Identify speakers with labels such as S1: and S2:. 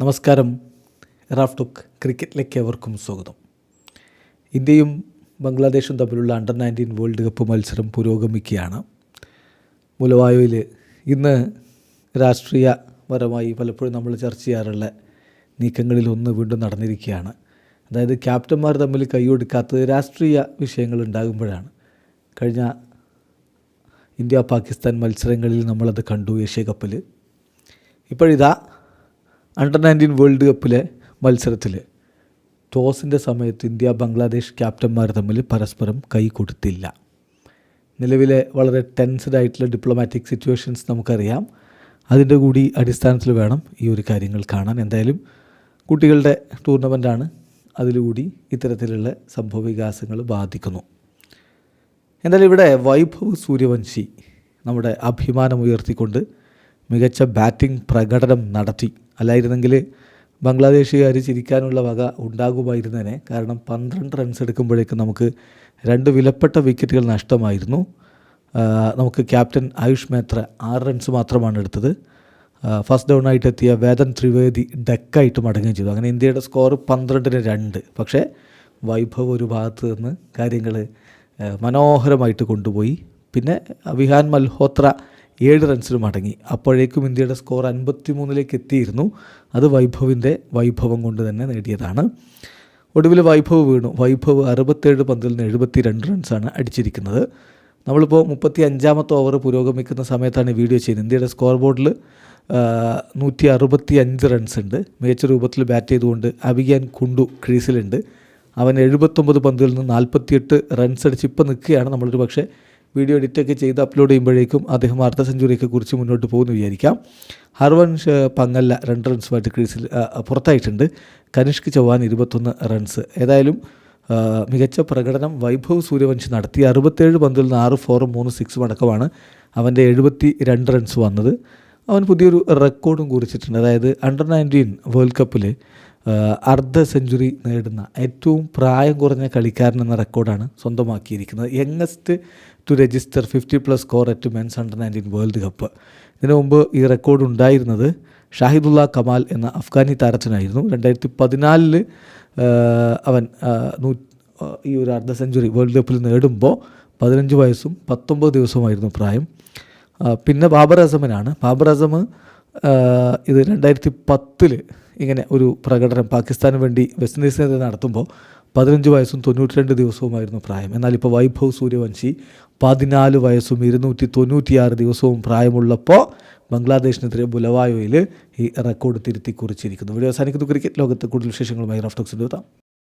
S1: നമസ്കാരം. Raf took ക്രിക്കറ്റിലേക്ക് അവർക്കും സ്വാഗതം. ഇന്ത്യയും ബംഗ്ലാദേശും തമ്മിലുള്ള അണ്ടർ നയന്റീൻ വേൾഡ് കപ്പ് മത്സരം പുരോഗമിക്കുകയാണ്. മുലവായുവിൽ ഇന്ന് രാഷ്ട്രീയപരമായി പലപ്പോഴും നമ്മൾ ചർച്ച ചെയ്യാറുള്ള നീക്കങ്ങളിൽ ഒന്ന് വീണ്ടും നടന്നിരിക്കുകയാണ്. അതായത് ക്യാപ്റ്റന്മാർ തമ്മിൽ കൈയൊടുക്കാത്തത് രാഷ്ട്രീയ വിഷയങ്ങൾ ഉണ്ടാകുമ്പോഴാണ്. കഴിഞ്ഞ ഇന്ത്യ പാകിസ്ഥാൻ മത്സരങ്ങളിൽ നമ്മളത് കണ്ടു ഏഷ്യ കപ്പിൽ ഇപ്പോഴിതാ അണ്ടർ നയന്റീൻ വേൾഡ് കപ്പിലെ മത്സരത്തിൽ ടോസിന്റെ സമയത്ത് ഇന്ത്യ ബംഗ്ലാദേശ് ക്യാപ്റ്റന്മാർ തമ്മിൽ പരസ്പരം കൈ കൊടുത്തില്ല. നിലവിലെ വളരെ ടെൻസ്ഡ് ആയിട്ടുള്ള ഡിപ്ലോമാറ്റിക് സിറ്റുവേഷൻസ് നമുക്കറിയാം. അതിന്റെ കൂടി അടിസ്ഥാനത്തിൽ വേണം ഈ ഒരു കാര്യങ്ങൾ കാണാൻ. എന്തായാലും കുട്ടികളുടെ ടൂർണമെന്റാണ് അതിലുകൂടി ഇത്തരത്തിലുള്ള സംഭവ വികാസങ്ങൾ ബാധിക്കുന്നു. എന്തായാലും ഇവിടെ വൈഭവ് സൂര്യവംശി നമ്മുടെ അഭിമാനം ഉയർത്തിക്കൊണ്ട് മികച്ച ബാറ്റിംഗ് പ്രകടനം നടത്തി. അല്ലായിരുന്നെങ്കിൽ ബംഗ്ലാദേശുകാർ ചിരിക്കാനുള്ള വക ഉണ്ടാകുമായിരുന്നേനെ. കാരണം പന്ത്രണ്ട് റൺസ് എടുക്കുമ്പോഴേക്കും നമുക്ക് രണ്ട് വിലപ്പെട്ട വിക്കറ്റുകൾ നഷ്ടമായിരുന്നു. നമുക്ക് ക്യാപ്റ്റൻ ആയുഷ് മേത്ര ആറ് റൺസ് മാത്രമാണ് എടുത്തത്. ഫസ്റ്റ് ഡൗൺ ആയിട്ട് എത്തിയ വേദൻ ത്രിവേദി ഡെക്കായിട്ട് മടങ്ങുകയും ചെയ്തു. അങ്ങനെ ഇന്ത്യയുടെ സ്കോർ പന്ത്രണ്ടിന് രണ്ട്. പക്ഷേ വൈഭവ് ഒരു ഭാഗത്ത് നിന്ന് കാര്യങ്ങൾ മനോഹരമായിട്ട് കൊണ്ടുപോയി. പിന്നെ വിഹാൻ മൽഹോത്ര ഏഴ് റൺസിന് മടങ്ങി അപ്പോഴേക്കും ഇന്ത്യയുടെ സ്കോർ അൻപത്തി മൂന്നിലേക്ക് എത്തിയിരുന്നു. അത് വൈഭവിന്റെ വൈഭവം കൊണ്ട് തന്നെ നേടിയതാണ്. ഒടുവിൽ വൈഭവ് വീണു. വൈഭവ് അറുപത്തേഴ് പന്തിൽ നിന്ന് എഴുപത്തി രണ്ട് റൺസാണ് അടിച്ചിരിക്കുന്നത്. നമ്മളിപ്പോൾ മുപ്പത്തി അഞ്ചാമത്തെ ഓവർ പുരോഗമിക്കുന്ന സമയത്താണ് വീഡിയോ ചെയ്യുന്നത്. ഇന്ത്യയുടെ സ്കോർ ബോർഡിൽ നൂറ്റി അറുപത്തി അഞ്ച് റൺസ് ഉണ്ട് മികച്ച രൂപത്തിൽ ബാറ്റ് ചെയ്തുകൊണ്ട് അഭിയാൻ കുണ്ടു ക്രീസിലുണ്ട്. അവൻ എഴുപത്തൊമ്പത് പന്തിൽ നിന്ന് നാൽപ്പത്തിയെട്ട് റൺസ് അടിച്ച് ഇപ്പോൾ നിൽക്കുകയാണ് നമ്മളൊരു പക്ഷേ വീഡിയോ എഡിറ്റൊക്കെ ചെയ്ത് അപ്ലോഡ് ചെയ്യുമ്പോഴേക്കും അദ്ദേഹം അർദ്ധ സെഞ്ചുറിയൊക്കെ കുറിച്ച് മുന്നോട്ട് പോകുന്നു വിചാരിക്കാം. ഹർവൻഷ് പങ്ങല്ല രണ്ട് റൺസുമായിട്ട് ക്രീസിൽ പുറത്തായിട്ടുണ്ട്. കനിഷ്ക് ചൗഹാൻ ഇരുപത്തൊന്ന് റൺസ് ഏതായാലും മികച്ച പ്രകടനം വൈഭവ് സൂര്യവംശി നടത്തി. അറുപത്തേഴ് പന്തിൽ നിന്ന് ആറ് ഫോറും മൂന്ന് സിക്സും അടക്കമാണ് അവന്റെ എഴുപത്തി രണ്ട് റൺസ് വന്നത്. അവൻ പുതിയൊരു റെക്കോർഡും കുറിച്ചിട്ടുണ്ട്. അതായത് അണ്ടർ നയന്റീൻ വേൾഡ് കപ്പിൽ അർദ്ധ സെഞ്ചുറി നേടുന്ന ഏറ്റവും പ്രായം കുറഞ്ഞ കളിക്കാരൻ എന്ന റെക്കോർഡാണ് സ്വന്തമാക്കിയിരിക്കുന്നത്. Youngest to register fifty plus score at men's under nineteen world cup ഇതിനു മുമ്പ് ഈ റെക്കോർഡ് ഉണ്ടായിരുന്നത് ഷാഹിദുള്ള കമാൽ എന്ന അഫ്ഗാനി താരത്തിനായിരുന്നു. രണ്ടായിരത്തി പതിനാലിൽ അവൻ നൂ ഈ ഒരു അർദ്ധ സെഞ്ചുറി വേൾഡ് കപ്പിൽ നേടുമ്പോൾ പതിനഞ്ച് വയസ്സും പത്തൊമ്പത് ദിവസവുമായിരുന്നു പ്രായം. പിന്നെ ബാബർ അസമിനാണ്. ബാബർ അസം ആ, ഇത് രണ്ടായിരത്തി പത്തിൽ ഇങ്ങനെ ഒരു പ്രകടനം പാകിസ്ഥാന് വേണ്ടി വെസ്റ്റ് ഇൻഡീസിനെതിരെ നടത്തുമ്പോൾ പതിനഞ്ച് വയസ്സും തൊണ്ണൂറ്റി രണ്ട് ദിവസവുമായിരുന്നു പ്രായം. എന്നാൽ ഇപ്പോൾ വൈഭവ് സൂര്യവംശി പതിനാല് വയസ്സും ഇരുന്നൂറ്റി തൊണ്ണൂറ്റിയാറ് ദിവസവും പ്രായമുള്ളപ്പോൾ ബംഗ്ലാദേശിനെതിരെ ബുലവായോയിൽ ഈ റെക്കോർഡ് തിരുത്തി കുറിച്ചിരിക്കുന്നു വീഡിയോ അവസാനിക്കുന്നു. ക്രിക്കറ്റ് ലോകത്ത് കൂടുതൽ വിശേഷങ്ങളുമായി റഫ്റ്റോക്സിന്റെ